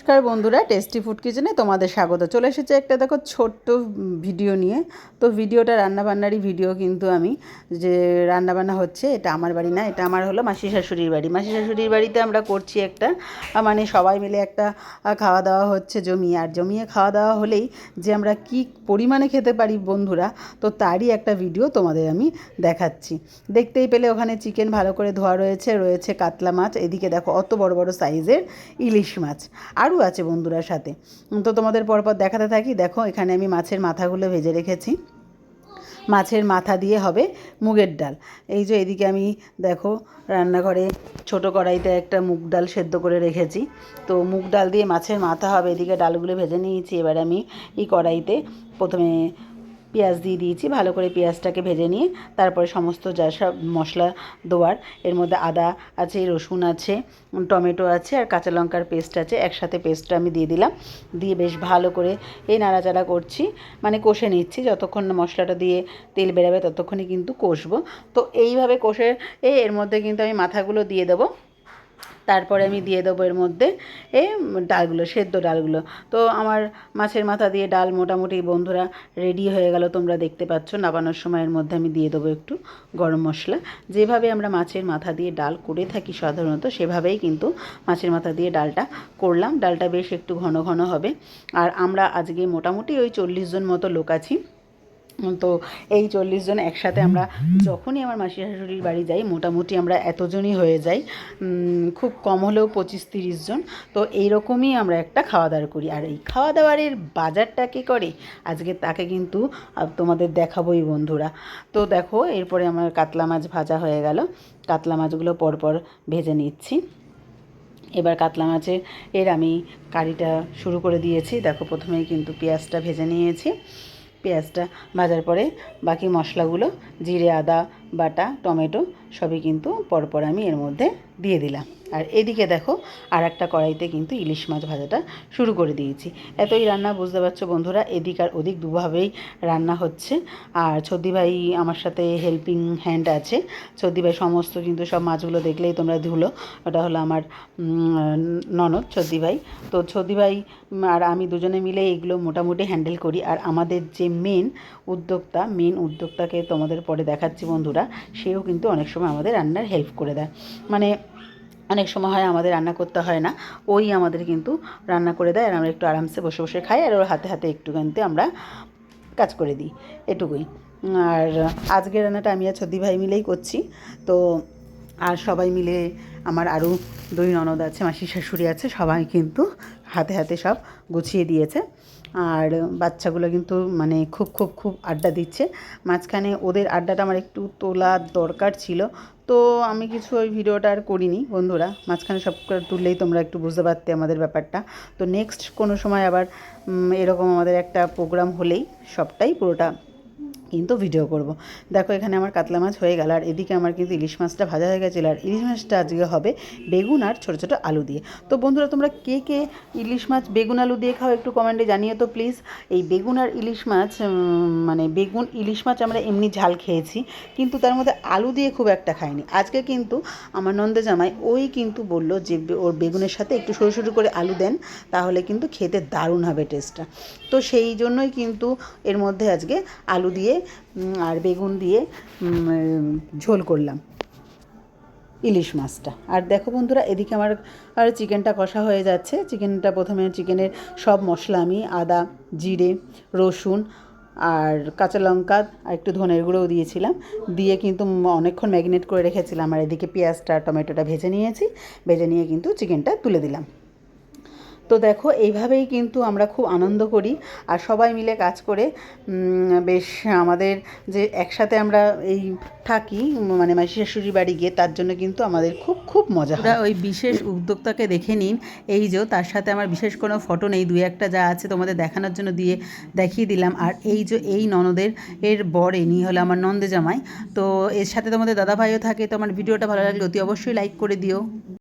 নমস্কার বন্ধুরা tasty food কিচেনে তোমাদের স্বাগত। চলে এসেছে একটা দেখো ছোট্ট ভিডিও নিয়ে। তো ভিডিওটা রান্নাবান্নারই ভিডিও কিন্তু আমি। যে রান্নাবান্না হচ্ছে, এটা আমার বাড়ি না, এটা আমার হলো মাসি শাশুড়ির বাড়ি। মাসি শাশুড়ির বাড়িতে আমরা করছি একটা মানে সবাই মিলে একটা খাওয়া দাওয়া হচ্ছে জমিয়ে আর জমিয়ে খাওয়া দাওয়া হলেই যে আমরা কি পরিমাণে খেতে পারি বন্ধুরা, তো তারই একটা ভিডিও তোমাদের আমি দেখাচ্ছি। দেখতেই পেলে ওখানে চিকেন ভালো করে ধোয়া রয়েছে রয়েছে কাতলা মাছ, এদিকে দেখো অত বড় বড় সাইজের ইলিশ মাছ। আরও আছে বন্ধুরা সাথে। তো তোমাদের পরপর দেখাতে থাকি, দেখো এখানে আমি মাছের মাথাগুলো ভেজে রেখেছি। মাছের মাথা দিয়ে হবে মুগের ডাল। এই যে এদিকে আমি, দেখো, রান্নাঘরে ছোট কড়াইতে একটা মুগ ডাল সেদ্ধ করে রেখেছি। তো মুগ ডাল দিয়ে মাছের মাথা হবে, এদিকে ডালগুলো ভেজে নিয়েছি। এবার আমি এই কড়াইতে প্রথমে পেঁয়াজ দিয়ে দিয়েছি, ভালো করে পেঁয়াজটাকে ভেজে নিয়ে তারপরে সমস্ত যা সব মশলা দেওয়ার, এর মধ্যে আদা আছে, রসুন আছে, টমেটো আছে আর কাঁচা লঙ্কার পেস্ট আছে, একসাথে পেস্টটা আমি দিয়ে দিলাম। দিয়ে বেশ ভালো করে এই নাড়াচাড়া করছি মানে কষে নিচ্ছি, যতক্ষণ না মশলাটা দিয়ে তেল বেরোবে ততক্ষণই কিন্তু কষবো। তো এইভাবে কষে এর মধ্যে কিন্তু আমি মাথাগুলো দিয়ে দেবো। তারপরে আমি দিয়ে দেবো এর মধ্যে এ ডালগুলো, সেদ্ধ ডালগুলো। তো আমার মাছের মাথা দিয়ে ডাল মোটামুটি বন্ধুরা রেডি হয়ে গেল, তোমরা দেখতে পাচ্ছ। নাবানোর সময়ের মধ্যে আমি দিয়ে দেবো একটু গরম মশলা। যেভাবে আমরা মাছের মাথা দিয়ে ডাল করে থাকি সাধারণত, সেভাবেই কিন্তু মাছের মাথা দিয়ে ডালটা করলাম। ডালটা বেশ একটু ঘন ঘন হবে। আর আমরা আজকে মোটামুটি ওই চল্লিশ জন মতো লোক আছি। তো এই চল্লিশ জন একসাথে আমরা যখনই আমার মাসি শাশুড়ির বাড়ি যাই, মোটামুটি আমরা এতজনই হয়ে যাই। খুব কম হলেও পঁচিশ তিরিশ জন। তো এইরকমই আমরা একটা খাওয়া দাওয়া করি। আর এই খাওয়া দাওয়ারের বাজারটা কে করে? আজকে তাকে কিন্তু তোমাদের দেখাবোই বন্ধুরা। তো দেখো, এরপরে আমার কাতলা মাছ ভাজা হয়ে গেল। কাতলা মাছগুলো পরপর ভেজে নিচ্ছি। এবার কাতলা মাছের, এর আমি কারিটা শুরু করে দিয়েছি। দেখো, প্রথমেই কিন্তু পেঁয়াজটা ভেজে নিয়েছি। পেঁয়াজটা ভাজার পরে বাকি মশলাগুলো, জিরে, আদা, বাটা, টমেটো সবই কিন্তু পরপর আমি এর মধ্যে দিয়ে দিলাম। আর এদিকে দেখো আর একটা কড়াইতে কিন্তু ইলিশ মাছ ভাজাটা শুরু করে দিয়েছি। এতই রান্না, বুঝতে পারছ বন্ধুরা? এদিক আর ওদিক দুভাবেই রান্না হচ্ছে। আর ছদ্দি ভাই আমার সাথে হেল্পিং হ্যান্ড আছে। ছদ্দি ভাই সমস্ত কিন্তু সব মাছগুলো দেখলেই তোমরা ধুলো। ওটা হলো আমার ননদ ছদ্দি ভাই তো ছদ্দি ভাই আর আমি দুজনে মিলে এগুলো মোটামুটি হ্যান্ডেল করি। আর আমাদের যে মেন উদ্যোক্তা মেন উদ্যোক্তাকে তোমাদের পরে দেখাচ্ছি বন্ধুরা, সেও কিন্তু অনেক সময় আমাদের রান্নার হেল্প করে দেয়। মানে অনেক সময় হয় আমাদের রান্না করতে হয় না, ওই আমাদের কিন্তু রান্না করে দেয় আর আমরা একটু আরামসে বসে বসে খাই আর ওর হাতে হাতে একটু কিন্তু আমরা কাজ করে দিই, এটুকুই। আর আজকের রান্নাটা আমি আর ছদি ভাই মিলেই করছি, তো আর সবাই মিলে আমার আরও দুই ননদ আছে, মাসি শাশুড়ি আছে, সবাই কিন্তু হাতে হাতে সব গুছিয়ে দিয়েছে। আর বাচ্চাগুলো কিন্তু মানে খুব খুব খুব আড্ডা দিচ্ছে। মাঝখানে ওদের আড্ডাটা আমার একটু তোলার দরকার ছিল তো আমি কিছু ওই ভিডিওটা আর করিনি, বন্ধুরা। মাঝখানে সব তুললেই তোমরা একটু বুঝতে পারতে আমাদের ব্যাপারটা। তো নেক্সট কোনো সময় আবার এরকম আমাদের একটা প্রোগ্রাম হলেই সবটাই পুরোটা কিন্তু ভিডিও করব। দেখো, এখানে আমার কাতলা মাছ হয়ে গেল, আর এদিকে আমার কিন্তু ইলিশ মাছটা ভাজা হয়ে গেছিল, আর ইলিশ মাছটা আজকে হবে বেগুন আর ছোটো ছোটো আলু দিয়ে। তো বন্ধুরা, তোমরা কে কে ইলিশ মাছ, বেগুন আলু দিয়ে খাও একটু কমেন্টে জানিয়ে তো প্লিজ এই বেগুন আর ইলিশ মাছ মানে বেগুন, ইলিশ মাছ আমরা এমনি ঝাল খেয়েছি, কিন্তু তার মধ্যে আলু দিয়ে খুব একটা খাইনি। আজকে কিন্তু আমার নন্দে জামাই, ওই কিন্তু বলল যে, ওর বেগুনের সাথে একটু সরু সরু করে আলু দেন, তাহলে কিন্তু খেতে দারুণ হবে টেস্টটা তো সেই জন্যই কিন্তু এর মধ্যে আজকে আলু দিয়ে আর বেগুন দিয়ে ঝোল করলাম। ইলিশ মাছটা। আর দেখো বন্ধুরা, এদিকে আমার আর চিকেনটা কষা হয়ে যাচ্ছে। চিকেনটা প্রথমে চিকেনের সব মশলা আমি, আদা, জিরে, রসুন আর কাঁচা লঙ্কা আর একটু ধনের গুঁড়োও দিয়েছিলাম। দিয়ে কিন্তু অনেকক্ষণ ম্যাগনেট করে রেখেছিলাম। আর এদিকে পেঁয়াজটা, টমেটোটা ভেজে নিয়েছি। ভেজে নিয়ে কিন্তু চিকেনটা তুলে দিলাম। তো দেখো, এইভাবেই কিন্তু আমরা খুব আনন্দ করি আর সবাই মিলে কাজ করে বেশ আমাদের যে একসাথে আমরা এই থাকি মানে মাসি শাশুড়ির বাড়ি গিয়ে, তার জন্য কিন্তু আমাদের খুব খুব মজা হয়। ওই বিশেষ উদ্যোক্তাকে দেখে নিন। এই যে, তার সাথে আমার বিশেষ কোনো ফটো নেই, দুই একটা যা আছে তোমাদের দেখানোর জন্য দিয়ে দেখিয়ে দিলাম। আর এই যে, এই ননদের এর বর এনি হলো আমার নন্দে জামাই। তো এর সাথে তোমাদের দাদাভাইও থাকে, তো আমার ভিডিওটা ভালো লাগলে অতি অবশ্যই লাইক করে দিও।